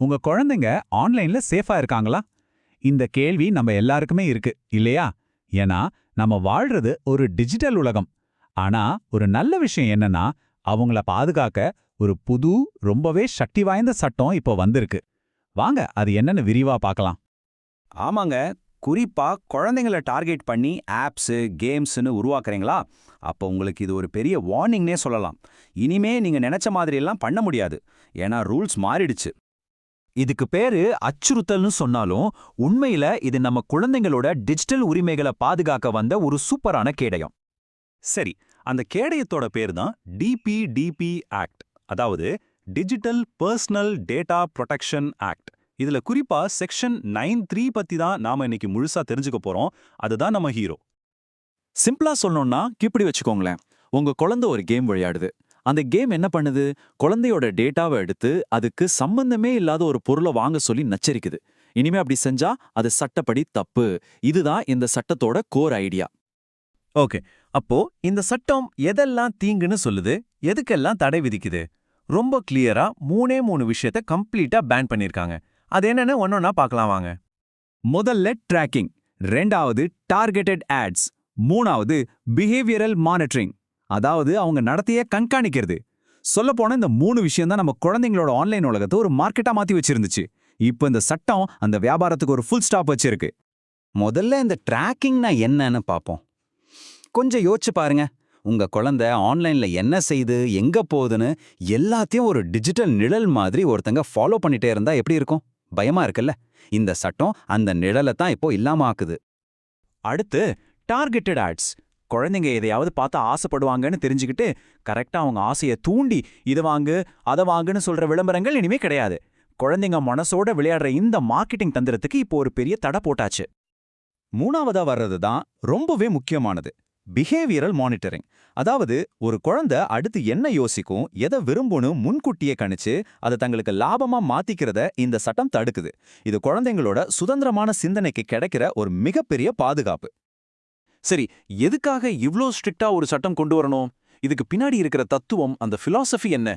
உங்க குழந்தைங்க ஆன்லைன்ல சேஃபா இருக்காங்களா? இந்த கேள்வி நம்ம எல்லாருக்குமே இருக்கு இல்லையா? ஏன்னா நம்ம வாழ்றது ஒரு டிஜிட்டல் உலகம். ஆனா ஒரு நல்ல விஷயம் என்னன்னா அவங்கள பாதுகாக்க ஒரு புது ரொம்பவே சக்தி வாய்ந்த சட்டம் இப்போ வந்திருக்கு. வாங்க அது என்னன்னு விரிவா பார்க்கலாம். ஆமாங்க குறிப்பா குழந்தைங்கள டார்கெட் பண்ணி ஆப்ஸு கேம்ஸ்னு உருவாக்குறீங்களா? அப்போ உங்களுக்கு இது ஒரு பெரிய வார்னிங்னே சொல்லலாம். இனிமே நீங்க நினைச்ச மாதிரியெல்லாம் பண்ண முடியாது. ஏன்னா ரூல்ஸ் மாறிடுச்சு. இதுக்கு பேரு அச்சுறுத்தல்னு சொன்னாலும் உண்மையில இது நம்ம குழந்தைங்களோட டிஜிட்டல் உரிமைகளை பாதுகாக்க வந்த ஒரு சூப்பரான கேடயம். சரி அந்த கேடயத்தோட பேர் தான் டிபிடிபி ஆக்ட் அதாவது digital personal data protection act இதுல குறிப்பா செக்ஷன் நைன் த்ரீ பத்தி தான் நாம இன்னைக்கு முழுசா தெரிஞ்சுக்க போறோம். அதுதான் நம்ம ஹீரோ. சிம்பிளா சொல்லணும்னா இப்படி வச்சுக்கோங்களேன். உங்க குழந்தை ஒரு கேம் விளையாடுது. அந்த கேம் என்ன பண்ணுது? குழந்தையோட டேட்டாவை எடுத்து அதுக்கு சம்பந்தமே இல்லாத ஒரு பொருளை வாங்க சொல்லி நச்சரிக்குது. இனிமே அப்படி செஞ்சா அது சட்டப்படி தப்பு. இதுதான் இந்த சட்டத்தோட கோர் ஐடியா. ஓகே. அப்போ இந்த சட்டம் எதெல்லாம் தீங்குன்னு சொல்லுது? எதுக்கெல்லாம் தடை விதிக்குது? ரொம்ப கிளியரா மூணே மூணு விஷயத்த கம்ப்ளீட்டா பேன் பண்ணிருக்காங்க அது என்னன்னு ஒன்னொன்னா பார்க்கலாம் வாங்க. முதல்ல ட்ராக்கிங் ரெண்டாவது டார்கெட்டட் ஆட்ஸ் மூணாவது பிஹேவியரல் மானிட்டரிங் அதாவது அவங்க நடத்தைய கண்காணிக்கிறது. சொல்லப்போனா இந்த மூணு விஷயம் தான் நம்ம குழந்தைங்களோட ஆன்லைன் உலகத்தை ஒரு மார்க்கெட்டா மாத்தி வச்சிருந்துச்சு. இப்போ இந்த சட்டம் அந்த வியாபாரத்துக்கு ஒரு ஃபுல் ஸ்டாப் வச்சிருக்கு. முதல்ல இந்த ட்ராக்கிங்னா என்னன்னு பார்ப்போம். கொஞ்சம் யோசிச்சு பாருங்க. உங்க குழந்தை ஆன்லைன்ல என்ன செய்யுது எங்க போகுதுன்னு எல்லாத்தையும் ஒரு டிஜிட்டல் நிழல் மாதிரி ஒருத்தங்க ஃபாலோ பண்ணிட்டே இருந்தா எப்படி இருக்கும்? பயமா இருக்குல்ல? இந்த சட்டம் அந்த நிழலை தான் இப்போ இல்லாம ஆக்குது. அடுத்து டார்கெட்டட் ஆட்ஸ் குழந்தைங்க எதையாவது பார்த்து ஆசைப்படுவாங்கன்னு தெரிஞ்சுக்கிட்டு கரெக்டா அவங்க ஆசையை தூண்டி இதை வாங்கு அதை வாங்குன்னு சொல்ற விளம்பரங்கள் இனிமே கிடையாது. குழந்தைங்க மனசோட விளையாடுற இந்த மார்க்கெட்டிங் தந்திரத்துக்கு இப்போ ஒரு பெரிய தடை போட்டாச்சு. மூணாவதா வர்றது தான் ரொம்பவே முக்கியமானது. பிஹேவியரல் மானிட்டரிங் அதாவது ஒரு குழந்தை அடுத்து என்ன யோசிக்கும் எதை விரும்பும்னு முன்கூட்டியே கணிச்சு அதை தங்களுக்கு லாபமா மாத்திக்கிறத இந்த சட்டம் தடுக்குது. இது குழந்தைங்களோட சுதந்திரமான சிந்தனைக்கு கிடைக்கிற ஒரு மிகப்பெரிய பாதுகாப்பு. சரி எதுக்காக இவ்ளோ ஸ்ட்ரிக்டா ஒரு சட்டம் கொண்டு வரணும்? இதுக்கு பின்னாடி இருக்கிற தத்துவம் அந்த பிலாசபி என்ன?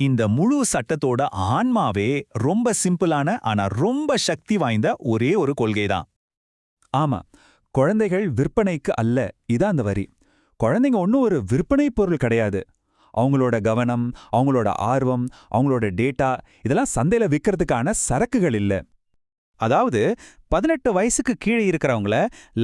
இந்த முழு சட்டத்தோட ஆன்மாவே ரொம்ப சிம்பிளான ஆனா ரொம்ப சக்தி வாய்ந்த ஒரே ஒரு கொள்கைதான். ஆமா குழந்தைகள் விற்பனைக்கு அல்ல இதான் அந்த வரி. குழந்தைங்க ஒன்றும் ஒரு விற்பனை பொருள் கிடையாது. அவங்களோட கவனம் அவங்களோட ஆர்வம் அவங்களோட டேட்டா இதெல்லாம் சந்தையில விற்கிறதுக்கான சரக்குகள் இல்ல. அதாவது பதினெட்டு வயசுக்கு கீழே இருக்கிறவங்கள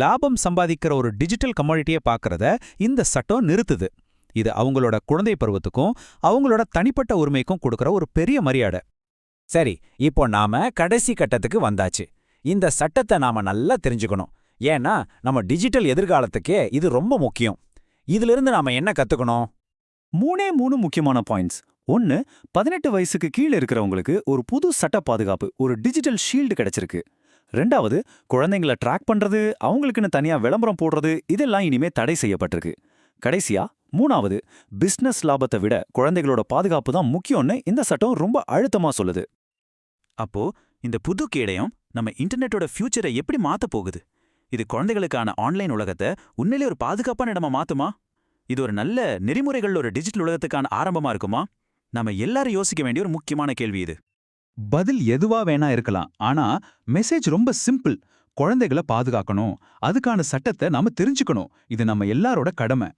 லாபம் சம்பாதிக்கிற ஒரு டிஜிட்டல் கமாடிட்டியை பார்க்கறத இந்த சட்டம் நிறுத்துது. இது அவங்களோட குழந்தை பருவத்துக்கும் அவங்களோட தனிப்பட்ட உரிமைக்கும் கொடுக்கற ஒரு பெரிய மரியாதை. சரி இப்போ நாம கடைசி கட்டத்துக்கு வந்தாச்சு. இந்த சட்டத்தை நாம நல்லா தெரிஞ்சுக்கணும். ஏன்னா நம்ம டிஜிட்டல் எதிர்காலத்துக்கே இது ரொம்ப முக்கியம். இதிலிருந்து நாம என்ன கத்துக்கணும்? மூணே மூணு முக்கியமான பாயிண்ட்ஸ் ஒன்னு பதினெட்டு வயசுக்கு கீழே இருக்கிறவங்களுக்கு ஒரு புது சட்ட பாதுகாப்பு ஒரு டிஜிட்டல் ஷீல்டு கிடைச்சிருக்கு. ரெண்டாவது குழந்தைங்கள ட்ராக் பண்றது அவங்களுக்குன்னு தனியா விளம்பரம் போடுறது இதெல்லாம் இனிமே தடை செய்யப்பட்டிருக்கு. கடைசியா மூணாவது பிசினஸ் லாபத்தை விட குழந்தைகளோட பாதுகாப்பு தான் முக்கியம்னு இந்த சட்டம் ரொம்ப அழுத்தமா சொல்லுது. அப்போ இந்த புது கேடயம் நம்ம இன்டர்நெட்டோட ஃபியூச்சரை எப்படி மாற்ற போகுது? இது குழந்தைகளுக்கான ஆன்லைன் உலகத்தை உண்மையிலே ஒரு பாதுகாப்பான இடமா மாத்துமா? இது ஒரு நல்ல நெறிமுறைகள் ஒரு டிஜிட்டல் உலகத்துக்கான ஆரம்பமா இருக்குமா? நம்ம எல்லாரும் யோசிக்க வேண்டிய ஒரு முக்கியமான கேள்வி இது. பதில் எதுவா வேணா இருக்கலாம். ஆனா மெசேஜ் ரொம்ப சிம்பிள் குழந்தைகளை பாதுகாக்கணும். அதுக்கான சட்டத்தை நாம தெரிஞ்சுக்கணும். இது நம்ம எல்லாரோட கடமை.